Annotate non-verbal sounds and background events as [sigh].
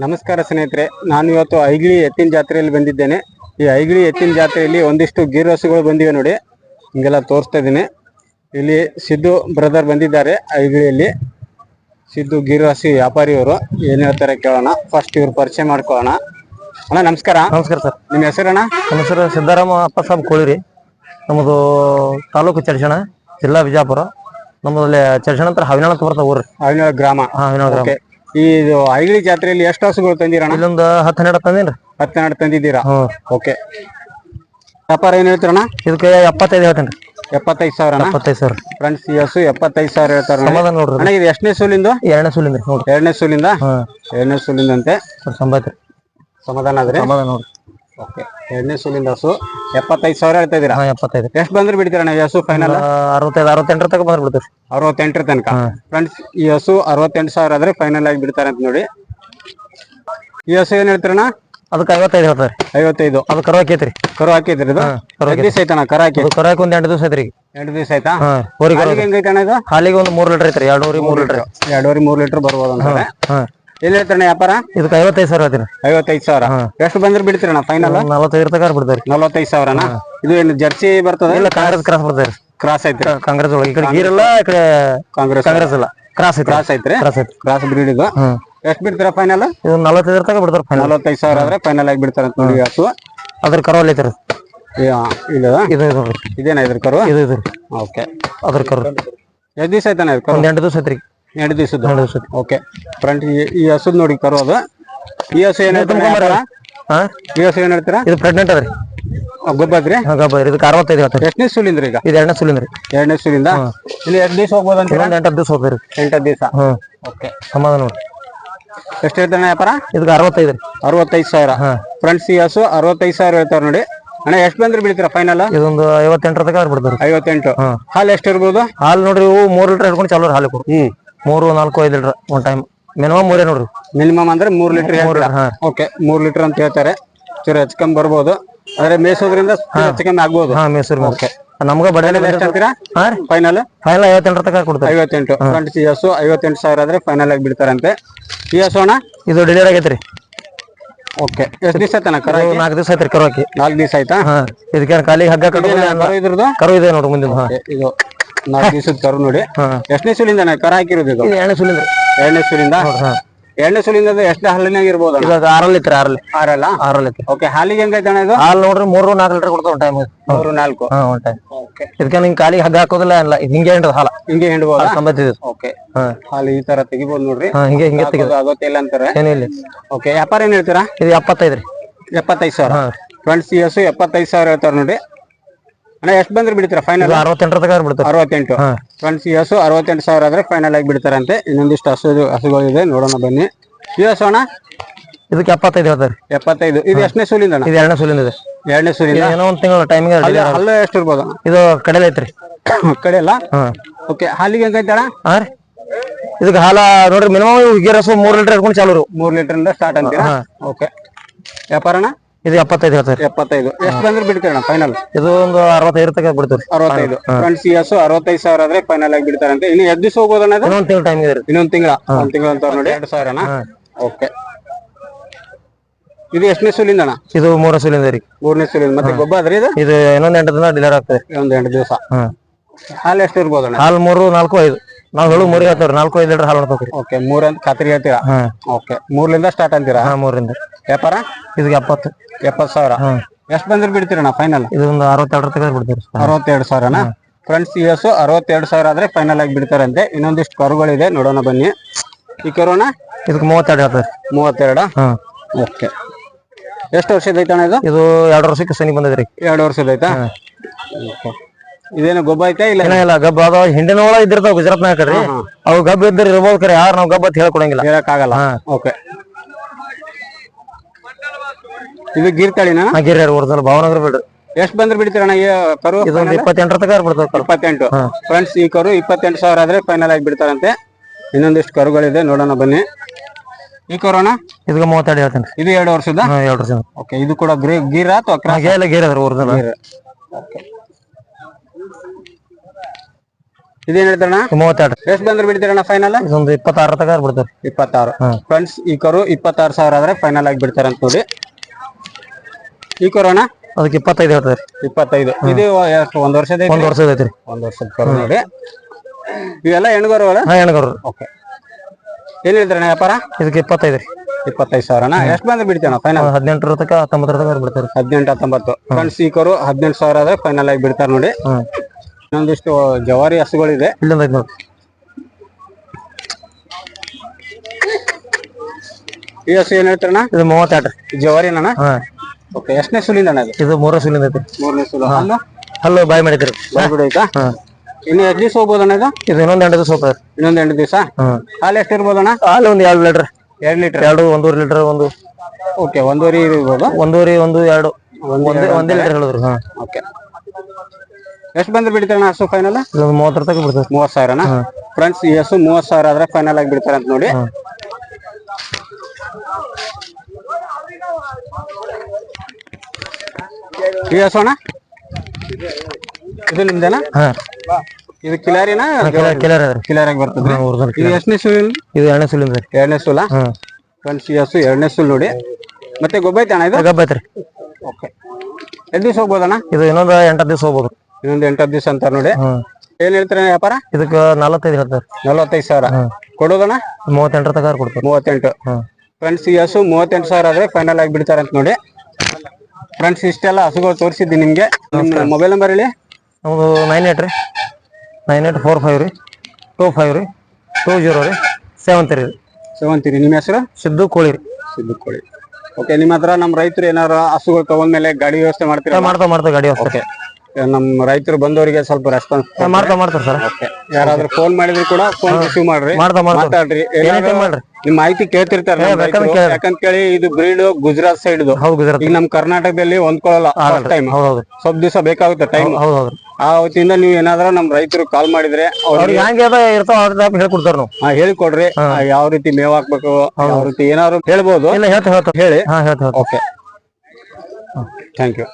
ನಮಸ್ಕಾರ ಸ್ನೇಹಿತರೆ ನಾನು ಇವತ್ತು ಐಗಿಳಿ ಎತ್ತಿನ ಜಾತ್ರೆಯಲ್ಲಿ ಬಂದಿದ್ದೇನೆ. ಈ ಐಗಿಳಿ ಎತ್ತಿನ ಜಾತ್ರೆಯಲ್ಲಿ ಒಂದಿಷ್ಟು ಗೀರ್ ಹಸುಗಳು ಬಂದಿವೆ ನೋಡಿ ಹಿಂಗೆಲ್ಲ ತೋರಿಸ್ತಾ ಇದ್ದೀನಿ. ಇಲ್ಲಿ ಸಿದ್ದು ಬ್ರದರ್ ಬಂದಿದ್ದಾರೆ ಐಗಿಳಿಯಲ್ಲಿ. ಸಿದ್ದು ಗೀರ್ ವ್ಯಾಪಾರಿ ವ್ಯಾಪಾರಿಯವರು ಏನ್ ಹೇಳ್ತಾರೆ ಕೇಳೋಣ. ಫಸ್ಟ್ ಇವ್ರು ಪರಿಚಯ ಮಾಡ್ಕೊಳ್ಳೋಣ. ಅಣ್ಣ ನಮಸ್ಕಾರ. ನಮಸ್ಕಾರ ಸರ್. ನಿಮ್ಮ ಹೆಸರಣ್ಣ ನಮ್ಮ ಹೆಸರು ಸಿದ್ದರಾಮ ಅಪ್ಪ ಸಾಬ್ ಕೋಳಿರಿ. ನಮ್ಮದು ತಾಲೂಕು ಚರ್ಚಣ ಜಿಲ್ಲಾ ಬಿಜಾಪುರ ನಮ್ಮದಲ್ಲಿ ಚರ್ಚಣ ಅಂತ ಹವಿನಾಳಕ್ಕೆ ಅಂತ ಬರ್ತಾವ ಊರ್ರಿ. ಅವಿನ ಗ್ರಾಮ. ಹಾ ಹವಿನಾಳ ಗ್ರಾಮ. ಇದು ಐಗಳಿ ಜಾತ್ರೆಯಲ್ಲಿ ಎಷ್ಟು ಹಸುಗಳು ತಂದಿರಣ್ಣ? ಇಲ್ಲೊಂದು ಹತ್ತು ಹನ್ನೆರಡು ತಂದೇನ್ರಿ. ಹತ್ತೆರಡು ತಂದಿದ್ದೀರಾ? ಹ್ಞೂ. ಓಕೆ. ವ್ಯಾಪಾರ ಏನ್ ಹೇಳ್ತೀರಣ್ಣ? ಇದಕ್ಕೆ ಎಪ್ಪತ್ತೈದು ಹೇಳ್ತೇನೆ ಎಪ್ಪತ್ತೈದು ಸಾವಿರ ಎಪ್ಪತ್ತೈದು ಸಾವಿರ. ಫ್ರೆಂಡ್ಸ್ ಈ ಹಸು ಎಪ್ಪತ್ತೈದು ಸಾವಿರ ಹೇಳ್ತಾರೆ ಸಮಾಧಾನ ನೋಡ್ರಿ. ಅಣ್ಣ ಇದು ಎಷ್ಟನೇ ಸೂಲಿಂದು? ಎರಡನೇ ಸೂಲಿಂದ ನೋಡ್ರಿ. ಎರಡನೇ ಸೂಲಿಂದ? ಎರಡನೇ ಸೂಲಿಂದಂತೆ. ಸಂಬಾಯ್ತು ಸಮಾಧಾನ ಆದ್ರೆ? ಸಮಾಧಾನ ನೋಡ್ರಿ. ಓಕೆ ಎರಡನೇ ಸೂಲಿಂದ ಹಸು. ಎಪ್ಪತ್ತೈದು ಸಾವಿರ ಹೇಳ್ತಾ ಇದ್ದೀರಾ? ಹಾಂ ಎಪ್ಪತ್ತೈದು ಎಷ್ಟು ಬಂದ್ರೆ ಬಿಡ್ತೀರಣ್ಣ ಈ ಹಸು ಫೈನಲ್ ಅರವತ್ತೈದು ಅರವತ್ತೆಂಟರ ತನಕ ಬಂದ್ರೆ ಬಿಡ್ತೀವಿ ಅರವತ್ತೆಂಟರ ತನಕ. ಫ್ರೆಂಡ್ಸ್ ಈ ಹಸು ಅರವತ್ತೆಂಟು ಸಾವಿರ ಆದ್ರೆ ಫೈನಲ್ ಆಗಿ ಬಿಡ್ತಾರೆ ಅಂತ ನೋಡಿ. ಈ ಹಸು ಏನ್ ಹೇಳ್ತೀರಣ್ಣ? ಅದಕ್ಕೆ ಐವತ್ತೈದು ಹೇಳ್ತಾರೆ. ಐವತ್ತೈದು. ಅದು ಕರು ಹಾಕೈತ್ರಿ. ಕರು ಹಾಕಿದ್ರಿ ಇದು? ಎಷ್ಟು ದಿವಸ ಆಯ್ತಣ್ಣ ಕರು ಹಾಕಿ. ಕರು ಹಾಕಿ ಒಂದು ಎಂಟು ದಿವಸ ಐತ್ರಿ ಎರಡು ದಿವಸ ಆಯ್ತಾ? ಹಾಲಿಗೆ ಹೆಂಗೈತೆ ಇದು? ಹಾಲಿಗೆ ಒಂದು ಮೂರು ಲೀಟರ್ ಐತ್ರಿ ಎರಡೂವರೆ ಮೂರು ಲೀಟರ್ ಎರಡೂವರೆ ಮೂರು ಲೀಟರ್ ಬರ್ಬೋದು ಎಲ್ಲಿ ಹೇಳ್ತಾರಣ್ಣ ವ್ಯಾಪಾರ? ಇದಕ್ಕೆ ಐವತ್ತೈದು ಸಾವಿರ ಐತಿ ಐವತ್ತೈದು ಸಾವಿರ. ಎಷ್ಟು ಬಂದ್ರೆ ಬಿಡ್ತೀರಣ್ಣ ಫೈನಲ್ ನಲವತ್ತೈದು ತನಕ ಬಿಡ್ತಾರೆ ನಲವತ್ತೈದು ಸಾವಿರನ? ಇದು ಏನು ಜರ್ಸಿ ಬರ್ತದೆ? ಇಲ್ಲ ಕಾಂಗ್ರೆಸ್ ಕ್ರಾಸ್ ಬರ್ತಾರೆ ಕ್ರಾಸ್ ಐತ್ರಿ. ಕಾಂಗ್ರೆಸ್ ಒಳಗೆ. ಈ ಕಡೆ ಗೀರಲ್ಲ ಈ ಕಡೆ ಕಾಂಗ್ರೆಸ್ ಕಾಂಗ್ರೆಸ್ ಇಲ್ಲ. ಕ್ರಾಸ್ ಐತಿ ಕ್ರಾಸ್ ಐತ್ರಿ? ಕ್ರಾಸ್ ಐತಿ ಕ್ರಾಸ್ ಬ್ರೀಡ್ ಇದು ಎಷ್ಟು ಬಿಡ್ತೀರಾ ಫೈನಲ್ ಇದು ನಲವತ್ತೈದು ತಗ ಬಿಡ್ತಾರೆ ಫೈನಲ್ ನಲವತ್ತೈದು ಸಾವಿರ ಆದ್ರೆ ಫೈನಲ್ ಆಗಿ ಬಿಡ್ತಾರೆ ಅಂತ ನೋಡಿ ಹಸು ಅದ್ರ ಕರೋ ಇಲ್ಲ ಇದು ಇದು ಇದೇನಾ ಇದ್ರ ಕರು ಇದು ಇದು ಓಕೆ. ಅದ್ರ ಕರು ಎಷ್ಟು ದಿವಸ ಆಯ್ತಾನ ಒಂದ್ ಎಂಟು ದಿವಸ ಐತ್ರಿ ಎರಡು ದಿವಸದ್ದು. ಎರಡು ದಿವಸ ಓಕೆ ಫ್ರಂಟ್ ಈ ಹಸುದ್ ನೋಡಿ ಕರು ಅದು ಈ ಹಸು ಏನ್ ಹೇಳ್ತೀರಾ? ಹಾ? ಈ ಹಸು ಏನ್ ಹೇಳ್ತೀರಾ? ಇದು ಪ್ರೆಗ್ನೆಂಟ್ ಅದ್ರಿ. ಗೊಬ್ಬದ್ರಿ? ಹಾ ಗಬ್ಬ ಇದಕ್ಕೆ ಅರವತ್ತೈದು ಹೇಳ್ತಾರೆ ಎಷ್ಟನೇ ಸುಲಿಂದ್ರಿ ಈಗ? ಇದು ಎರಡನೇ ಸುಲಿಂದ್ರಿ. ಎರಡನೇ ಸುಲಿಂದ? ಇಲ್ಲಿ ಎರಡು ದಿವಸ ಹೋಗ್ಬೋದು ಇನ್ನೊಂದು ಎಂಟು ದಿವಸ ಹೋಗ್ತೀರಿ ಎಂಟು ದಿವಸ? ಹ್ಮ್ ಓಕೆ ಸಮಾಧಾನ ನೋಡ್ರಿ ಎಷ್ಟು ಹೇಳ್ತಾನೆ ವ್ಯಾಪಾರ? ಇದಕ್ಕೆ ಅರವತ್ತೈದು ರೀ. ಅರವತ್ತೈದು ಸಾವಿರ. ಫ್ರೆಂಡ್ಸ್ ಈ ಹಸು ಅರವತ್ತೈದು ಸಾವಿರ ಹೇಳ್ತಾರೆ ನೋಡಿ. ಅಣ್ಣ ಎಷ್ಟು ಬಂದ್ರೆ ಬಿಡ್ತೀರಾ ಫೈನಲ್ ಇದೊಂದು ಐವತ್ತೆಂಟರ ತನಕ ಬಿಡ್ತಾರೆ ಐವತ್ತೆಂಟು. ಹಾಲು ಎಷ್ಟು ಇರ್ಬೋದು? ಹಾಲು ನೋಡ್ರಿ ಮೂರ್ ಮೂರು ಲೀಟರ್ ಹಿಡ್ಕೊಂಡು ಚಾಲು ಹಾಲು ಕೊಡು ಹ್ಮ್. ಮೂರು ನಾಲ್ಕು ಐದು ಲೀಟರ್ ಒಂದ್ ಟೈಮ್ ಮಿನಿಮಮ್ ಮೂರೇ ನೋಡ್ರಿ. ಮಿನಿಮಮ್ ಅಂದ್ರೆ ಮೂರ್ ಲೀಟರ್ ಓಕೆ ಮೂರ್ ಲೀಟರ್ ಅಂತ ಹೇಳ್ತಾರೆ. ಚೂರು ಹೆಚ್ಚಕಮ್ಮಿ ಬರ್ಬೋದು. ಆದ್ರೆ ಮೇಸೋದ್ರಿಂದ ಹೆಚ್ಚಕಮ್ಮಿ ಆಗ್ಬೋದು. ಹಾ ಮೈಸೂರು ಓಕೆ ನಮ್ಗೆ ಬಡಲೆ ಎಷ್ಟು ಅಂತೀರಾ ಹಾ ಫೈನಲ್ ಫೈನಲ್ ಐವತ್ತೆಂಟರ ತನಕ ಕೊಡ್ತಾರೆ. ಐವತ್ತೆಂಟು. ಫ್ರಂಟ್ ಸಿ ಎಸ್ ಐವತ್ತೆಂಟು ಸಾವಿರ ಆದ್ರೆ ಫೈನಲ್ ಆಗಿ ಬಿಡ್ತಾರಂತೆ. ಸಿ ಎಸ್ ಅಣ್ಣ? ಇದು ಡೆಲಿವರಿ ಆಗೈತ್ರಿ ಓಕೆ ಎಷ್ಟು ದಿವಸ ಆಯ್ತಾನ ಕರ ನಾಲ್ಕು ದಿವಸ ಆಯ್ತು ಕರೋಕಿ ನಾಲ್ಕು ದಿವಸ ಆಯ್ತಾ? ಹಾ. ಇದಕ್ಕೆ ಕಾಲಿಗೆ ಹಗ್ಗ ಕರೋ ಇದ್ರದ್ದು? ಕರು ಇದೆ ನೋಡಿ ಮುಂದಿನ ಹಾ. ಇದು ನಾಲ್ಕು ದಿವಸದ ಕರು ನೋಡಿ. ಎಷ್ಟನೇ ಸುಲಿಂದ ಕರ ಹಾಕಿರೋದು ಇದು ಇದು ಸುಲಿಂದ. ಎರಡನೇ ಸುಲಿಂದ? ಎರಡನೇ ಸುಲಿಂದ ಎಷ್ಟು ಹಾಲಿನಾಗ ಇರ್ಬೋದು ಇವಾಗ ಆರಲ್ಲಿ ಐತ್ರಿ ಆರಲ್ಲಿ ಆರಲ್ಲ? ಆರಲ್ಲಿ ಐತ್ರಿ ಓಕೆ ಹಾಲಿಗೆ ಹೆಂಗೈತೆ ಅಣ್ಣ ಇದು? ಹಾಲು ನೋಡ್ರಿ ಮೂರು ನಾಲ್ಕು ಲೀಟರ್ ಕೊಡ್ತಾವ ಟೈಮ್ ಮೂರು ನಾಲ್ಕು. ಹಾ ಒಂದ್ ಟೈಮ್ ಓಕೆ ಇದಕ್ಕೆ ನಿಂಗೆ ಕಾಲಿಗೆ ಹಗ್ಗ ಹಾಕೋದಿಲ್ಲ ಇಲ್ಲ ಹಿಂಗೆ ಏನ್ರಿ ಹಾಲ. ಹಿಂಗೆ ಹಿಂಡ್ಬೋದು? ಸಂಬತ್ತಿದ್ದು ಓಕೆ ಹಾಲು ಈ ತರ ತೆಗಿಬೋದು ನೋಡ್ರಿ. ಹಾ ಹಿಂಗೆ ಹಿಂಗೆ ಆಗೋತಿಲ್ಲ ಅಂತಾರೆ. ಏನಿಲ್ಲ ಓಕೆ ವ್ಯಾಪಾರ ಏನ್ ಹೇಳ್ತೀರಾ? ಇದು ಎಪ್ಪತ್ತೈದು ರೀ. ಎಪ್ಪತ್ತೈದು ಸಾವಿರ. ಫ್ರೆಂಡ್ಸ್ ಎಸ್ ಎಪ್ಪತ್ತೈದು ಸಾವಿರ ಹೇಳ್ತಾರೆ ನೋಡಿ ಅಣ್ಣ ಎಷ್ಟು ಬಂದ್ರೆ ಬಿಡ್ತೀರಾ ಫೈನಲ್ ಅರವತ್ತೆಂಟರ ತನಕ ಬಿಡ್ತಾರೆ. ಅರವತ್ತೆಂಟು. ಫ್ರೆಂಡ್ಸ್ ಈ ಹಸು ಅರವತ್ತೆಂಟು ಸಾವಿರ ಆದ್ರೆ ಫೈನಲ್ ಆಗಿ ಬಿಡ್ತಾರಂತೆ. ಇನ್ನೊಂದಿಷ್ಟು ಹಸು ಹಸುಗಳಿದೆ ನೋಡೋಣ ಬನ್ನಿ. ಈ ಹಸು ಅಣ್ಣ? ಇದಕ್ಕೆ ಎಪ್ಪತ್ತೈದು ಹೇಳ್ತಾರೆ. ಎಪ್ಪತ್ತೈದು. ಇದು ಎಷ್ಟನೇ ಸೂಲಿಂದ ಅಣ್ಣ? ಇದು ಎರಡನೇ ಸುಲಿಂದ ಇದೆ. ಎರಡನೇ ಸೂಲಿಂದ? ಏನೋ ಒಂದು ತಿಂಗಳ ಟೈಮಿಂಗ್ ಅಲ್ಲಿ ಎಷ್ಟು ಇರ್ಬೋದು ಇದು ಕಡೆಲೆ ಐತ್ರಿ. [coughs] ಕಡೆ ಅಲ್ಲ? ಓಕೆ ಹಾಲಿಗೆ ಹೆಂಗೈತೆ ಅಣ್ಣ ಹಾ ರೀ. ಇದಕ್ಕೆ ಹಾಲ ನೋಡ್ರಿ ಮಿನಿಮಮ್ ಹಿಗೆ ರಸ ಮೂರ್ ಲೀಟರ್ ಇಟ್ಕೊಂಡು ಚಾಲು ರೀ ಮೂರ್ ಲೀಟರ್ ಇಂದ ಸ್ಟಾರ್ಟ್ ಅಂತೀರಾ. ಓಕೆ ವ್ಯಾಪಾರ ಅಣ್ಣ? ಇದು ಎಪ್ಪತ್ತೈದು ಹೇಳ್ತಾರೆ ಎಪ್ಪತ್ತೈದು. ಎಷ್ಟು ಬಂದ್ರೆ ಬಿಡ್ತೀರಣ್ಣ ಫೈನಲ್ ಇದು ಒಂದು ಅರವತ್ತೈದು ತನಕ ಬಿಡ್ತಾರೆ ಅರವತ್ತೈದು. ಫ್ರೆಂಡ್ಸ್ ಎಸ್ ಅರವತ್ತೈದು ಸಾವಿರ ಆದ್ರೆ ಫೈನಲ್ ಆಗಿ ಬಿಡ್ತಾರಂತೆ. ಇನ್ನು ಎದ್ದು ಹೋಗೋದಣ್ಣ ಇನ್ನೊಂದ್ ತಿಂಗಳು ಟೈಮ್ ಇದೆ ಇನ್ನೊಂದು ತಿಂಗಳ? ಒಂದ್ ತಿಂಗಳ ಅಂತ ನೋಡಿ ಎರಡು ಸಾವಿರ. ಓಕೆ ಇದು ಎಷ್ಟನೇ ಸುಲಿಂದ ಅಣ್ಣ ಇದು ಮೂರ ಸುಲಿಂದ ರೀ. ಮೂರನೇ ಸುಲಿಂದ. ಮತ್ತೆ ಗೊಬ್ಬ ಅದ್ರಿ ಇದು? ಇದು ಇನ್ನೊಂದು ಎಂಟು ದಿನ ಡಿಲರ್ ಆಗ್ತದೆ. ಒಂದ್ ಎಂಟು ದಿವಸ. ಹಾಲು ಎಷ್ಟು ಇರ್ಬೋದು ಹಾಲು ಮೂರು ನಾಲ್ಕು ಐದು. ನಾವು ಹೇಳು ಮೂರಿಗೆ ಹೇಳ್ತೇವ್ರಿ ನಾಲ್ಕು ಐದು ಲೀಟರ್ ಹಾಲು ಓಕೆ ಮೂರ್ ಅಂತ ಖಾತ್ರಿ ಹೇಳ್ತೀರಾ? ಹಾ. ಓಕೆ ಮೂರ್ಲಿಂದ ಸ್ಟಾರ್ಟ್ ಅಂತೀರಾ? ಹಾ ಮೂರರಿಂದ. ವ್ಯಾಪಾರ? ಇದು ಎಪ್ಪತ್ತು. ಎಪ್ಪತ್ತು ಸಾವಿರ. ಎಷ್ಟ್ ಬಂದ್ರೆ ಬಿಡ್ತೀರಣ್ಣ ಫೈನಲ್ ಇದು ಒಂದು ಅರವತ್ತೆರಡರ ತನಕ ಬಿಡ್ತೀರಿ ಅರವತ್ತೆರಡು ಸಾವಿರನ? ಫ್ರೆಂಡ್ಸ್ ಈ ಹಸು ಅರವತ್ತೆರಡು ಸಾವಿರ ಆದ್ರೆ ಫೈನಲ್ ಆಗಿ ಬಿಡ್ತಾರಂತೆ. ಇನ್ನೊಂದಿಷ್ಟು ಕರುಗಳಿದೆ ನೋಡೋಣ ಬನ್ನಿ. ಈ ಕರೋಣ ಇದಕ್ಕೆ ಮೂವತ್ತೆರಡು ಹೇಳ್ತಾರೆ. ಮೂವತ್ತೆರಡ? ಹಾ. ಓಕೆ ಎಷ್ಟು ವರ್ಷದ ಐತಣ್ಣ ಇದು? ಇದು ಎರಡು ವರ್ಷಕ್ಕೆ ಸನಿ ಬಂದದ್ರಿ. ಎರಡು ವರ್ಷದ ಐತಾ? Okay. ಇದೇನು ಗೊಬ್ಬ ಐತೆ ಇಲ್ಲ? ಏನ ಇಲ್ಲ ಗಬ್ಬ ಅದಾವ. ಹಿಂಡಿನ ಒಳ ಇದ್ದಿರ್ತಾವ ಗುಜರಾತ್ನಾಗ ಕಡ್ರಿ. ಅವು ಗಬ್ಬ ಇದ್ದರೆ ಇರ್ಬೋದು ಕರೆ. ಯಾರು ನಾವು ಗಬ್ಬ ಅಂತ ಹೇಳ್ಕೊಡಂಗಿಲ್ಲ. ಹೇಳಕ್ಕಾಗಲ್ಲ. ಓಕೆ. ಇದು ಗೀರ್ ತಳಿನ ಹಾ ಗಿರಿ ಊರ್ದಲ್ಲ ಭಾವನಗರ ಬಿಡ್ರಿ. ಎಷ್ಟು ಬಂದ್ರೆ ಬಿಡ್ತೀರಣ್ಣ ಈ ಕರು ಇದೊಂದು ಇಪ್ಪತ್ತೆಂಟರ ತಕ ಬಿಡ್ತಾವ ಕರು. ಇಪ್ಪತ್ತೆಂಟು. ಫ್ರೆಂಡ್ಸ್ ಈ ಕರು ಇಪ್ಪತ್ತೆಂಟು ಸಾವಿರ ಆದ್ರೆ ಫೈನಲ್ ಆಗಿ ಬಿಡ್ತಾರಂತೆ. ಇನ್ನೊಂದಿಷ್ಟು ಕರುಗಳಿದೆ ನೋಡೋಣ ಬನ್ನಿ. ಈ ಕರೋಣ ಇದಕ್ಕೆ ಮೂವತ್ತೆರಡು ಹೇಳ್ತೇನೆ. ಇದು ಎರಡು ವರ್ಷದ? ಎರಡು ವರ್ಷ ಓಕೆ ಇದು ಕೂಡ ಗಿರ್ ಗೀರ ಅಥವಾ ಗೇಲ ಗೇರ್ ಅದ್ರ ಇದೇನ್ ಹೇಳ್ತಾರಣ ಮೂವತ್ತೆರಡು. ಎಷ್ಟು ಬಂದ್ರೆ ಬಿಡ್ತಾರಣ್ಣ ಫೈನಲ್ ಇದೊಂದು ಇಪ್ಪತ್ತಾರು ತಕ ಬಿಡ್ತಾರೆ. ಇಪ್ಪತ್ತಾರು. ಫ್ರೆಂಡ್ಸ್ ಈ ಕರು ಇಪ್ಪತ್ತಾರು ಸಾವಿರ ಆದ್ರೆ ಫೈನಲ್ ಆಗಿ ಬಿಡ್ತಾರೆ ಅಂತ ನೋಡಿ. ಈ ಕರು ಅಣ್ಣ? ಅದಕ್ಕೆ ಇಪ್ಪತ್ತೈದು ಹೇಳ್ತಾರೆ. ಇಪ್ಪತ್ತೈದು. ಇದು ಎಷ್ಟು ಒಂದ್ ವರ್ಷದ ಒಂದ್ ವರ್ಷದ ಐತ್ರಿ. ಒಂದ್ ವರ್ಷದ ಕರು ನೋಡಿ. ಇವೆಲ್ಲ ಹೆಣ್ಗರು ಹಾ ಹೆಣ್ಗರು. ಓಕೆ ಏನ್ ಹೇಳ್ತಾರಣ್ಣ ವ್ಯಾಪಾರ? ಇದಕ್ಕೆ ಇಪ್ಪತ್ತೈದು ರೀ. ಇಪ್ಪತ್ತೈದು ಸಾವಿರನ ಎಷ್ಟು ಬಂದ್ರೆ ಬಿಡ್ತೇನೆ ಫೈನಲ್ ಹದಿನೆಂಟರ ತಕ ಹತ್ತೊಂಬತ್ತರ ತಕ ಬಿಡ್ತಾರೆ. ಹದಿನೆಂಟು ಹತ್ತೊಂಬತ್ತು. ಫ್ರೆಂಡ್ಸ್ ಈ ಕರು ಹದಿನೆಂಟು ಸಾವಿರ ಆದ್ರೆ ಫೈನಲ್ ಆಗಿ ಬಿಡ್ತಾರೆ ನೋಡಿ. ಇನ್ನೊಂದಿಷ್ಟು ಜವಾರಿ ಹಸುಗಳಿದೆ. ಇಲ್ಲಿಂದ ಐದು ನೋಡಿ. ಈ ಹಸು ಏನ್ ಹೇಳ್ತಾರಣ್ಣ? ಇದು ಮೂವತ್ತೆರಡು ಜವಾರಿ ಜವಾರಿನ ಹಾ. ಓಕೆ ಎಷ್ಟನೇ ಸುಲಿಂದ ಅಣ್ಣ ಇದು? ಇದು ಮೂರನೇ ಸುಲಿಂದ ಐತಿ. ಮೂರನೇ ಸುಲು. ಹಲೋ ಹಲೋ ಬಾಯಿ ಮಾಡಿದ್ರಿ. ಬರ್ಬಿಡು ಆಯ್ತಾ ಇನ್ನು ಎಷ್ಟು ದಿವಸ ಹೋಗ್ಬೋದಣ್ಣ ಇದು? ಇದು ಇನ್ನೊಂದ್ ಎಂಟು ದಿವಸ ಹೋಗ್ತದೆ. ಇನ್ನೊಂದು ಎಂಟು ದಿವಸ? ಹಾಲು ಎಷ್ಟು ಇರ್ಬೋದಣ್ಣ? ಹಾಲು ಒಂದು ಎರಡು ಲೀಟ್ರ್. ಎರಡು ಲೀಟರ್. ಎರಡು ಒಂದೂವರೆ ಲೀಟ್ರ್ ಒಂದು. ಓಕೆ ಒಂದೂವರೆ ಇರ್ಬೋದು. ಒಂದೂವರೆ ಒಂದು ಎರಡು. ಒಂದೇ ಒಂದೇ ಲೀಟ್ರ್ ಹೇಳಿದ್ರು. ಹಾಂ. ಓಕೆ ಎಷ್ಟು ಬಂದ್ರೆ ಬಿಡ್ತಾರಣ ಹಸು ಫೈನಲ್ ಇದೊಂದು ಮೂವತ್ತರ ಮೂವತ್ ಸಾವಿರನ? ಫ್ರೆಂಡ್ಸ್ ಈ ಹಸು ಮೂವತ್ ಸಾವಿರ ಆದ್ರೆ ಫೈನಲ್ ಆಗಿ ಬಿಡ್ತಾರೆ ಅಂತ ನೋಡಿ. ಈ ಹಸು ಅಣ್ಣ? ಇದು ನಿಮ್ದೇನಾ? ಇದು ಕಿಲಾರಿನ? ಕೆಲರ್ ಅದ್ರಿ ಕಿಲಾರಾಗಿ ಬರ್ತದೆ ಇದು ಎಷ್ಟನೇ ಸುಲ್ ಇದು ಎರಡನೇ ಸುಲ ಫ್ರೆಂಡ್ಸ್ ಈ ಹಸು ಎರಡನೇ ಸುಲ್ ನೋಡಿ. ಮತ್ತೆ ಗೊಬ್ಬ ಅಣ್ಣ ಇದು? ಗೊಬ್ಬೈತ್ರಿ ಓಕೆ ಎಷ್ಟು ದಿವಸ ಹೋಗ್ಬೋದಣ್ಣ? ಇದು ಇನ್ನೊಂದು ಎಂಟು ದಿವಸ ಹೋಗ್ಬೋದು. ಇನ್ನೊಂದು ಎಂಟು ದಿವಸ ಅಂತ ನೋಡಿ. ಏನ್ ಹೇಳ್ತಾರೆ ವ್ಯಾಪಾರ? ಇದಕ್ಕೆ ನಲವತ್ತೈದು ಹೇಳ್ತಾರೆ. ನಲವತ್ತೈದು ಸಾವಿರ. ಕೊಡೋದಣ ಕೊಡೋದಣ್ಣ? ಮೂವತ್ತೆಂಟರ ತಗಾರ ಕೊಡ್ತಾರೆ. ಮೂವತ್ತೆಂಟು. ಫ್ರೆಂಡ್ಸ್ ಈ ಹಸು ಮೂವತ್ತೆಂಟು ಸಾವಿರ ಆದ್ರೆ ಫೈನಲ್ ಆಗಿ ಬಿಡ್ತಾರೆ ಅಂತ ನೋಡಿ. ಫ್ರೆಂಡ್ಸ್ ಇಷ್ಟೆಲ್ಲ ಹಸುಗಳು ತೋರಿಸಿದ್ದೀನಿ ನಿಮ್ಗೆ. ನಿಮ್ಮ ಮೊಬೈಲ್ ನಂಬರ್ ಹೇಳಿ. ನಮ್ದು nine eight three. Nine eight four five three. Two five three. Two zero three. Seven three three. Seventy three ನಿಮ್ಮ ಹೆಸರು? ಸಿದ್ದು ಕೋಳಿ ರೀ. ಸಿದ್ದು ಕೋಳಿ. ಓಕೆ ನಿಮ್ಮ ಹತ್ರ ನಮ್ಮ ರೈತರು ಏನಾರು ಹಸುಗಳು ತಗೊಂಡ್ಮೇಲೆ ಗಾಡಿ ವ್ಯವಸ್ಥೆ ಮಾಡ್ತೀರಾ? ಮಾಡ್ತಾ ಮಾಡ್ತಾ ಗಾಡಿ ವ್ಯವಸ್ಥೆ. ನಮ್ಮ ರೈತರು ಬಂದವರಿಗೆ ಸ್ವಲ್ಪ ರೆಸ್ಪಾನ್ಸ್ ಮಾಡ್ತಾ ಮಾಡ್ತಾರೆ ಸರ್. ಯಾರಾದ್ರೂ ಫೋನ್ ಮಾಡಿದ್ರು ಕೂಡ ಫೋನ್ ರಿಸೀವ್ ಮಾಡ್ರಿ. ಮಾಡ್ತಾ ಮಾತಾಡ್ರಿ. ಏನಾದ್ರು ಮಾಡ್ರಿ. ನಿಮ್ ಮಾಹಿತಿ ಕೇಳ್ತಿರ್ತಾರೆ. ಯಾಕಂತ ಕೇಳಿ ಇದು ಬ್ರೀಡ್ ಗುಜರಾತ್ ಸೈಡ್ ಈಗ ನಮ್ ಕರ್ನಾಟಕದಲ್ಲಿ ಹೊಂದ್ಕೊಳ್ಳಲ್ಲ ಟೈಮ್ ಸ್ವಲ್ಪ ದಿವಸ ಬೇಕಾಗುತ್ತೆ ಟೈಮ್ ಆ ಹೊತ್ತಿಂದ ನೀವು ಏನಾದ್ರೂ ನಮ್ ರೈತರು ಕಾಲ್ ಮಾಡಿದ್ರೆ ಹೇಳ್ಕೊಡ್ತಾರ ನಾವು. ಹೇಳಿಕೊಡ್ರಿ. ಯಾವ ರೀತಿ ಮೇವ್ ಹಾಕ್ಬೇಕು ಯಾವ ರೀತಿ ಏನಾದ್ರು ಹೇಳ್ಬೋದು. ಹೇಳ್ತಾ ಹೇಳಿ. ಓಕೆ. Thank you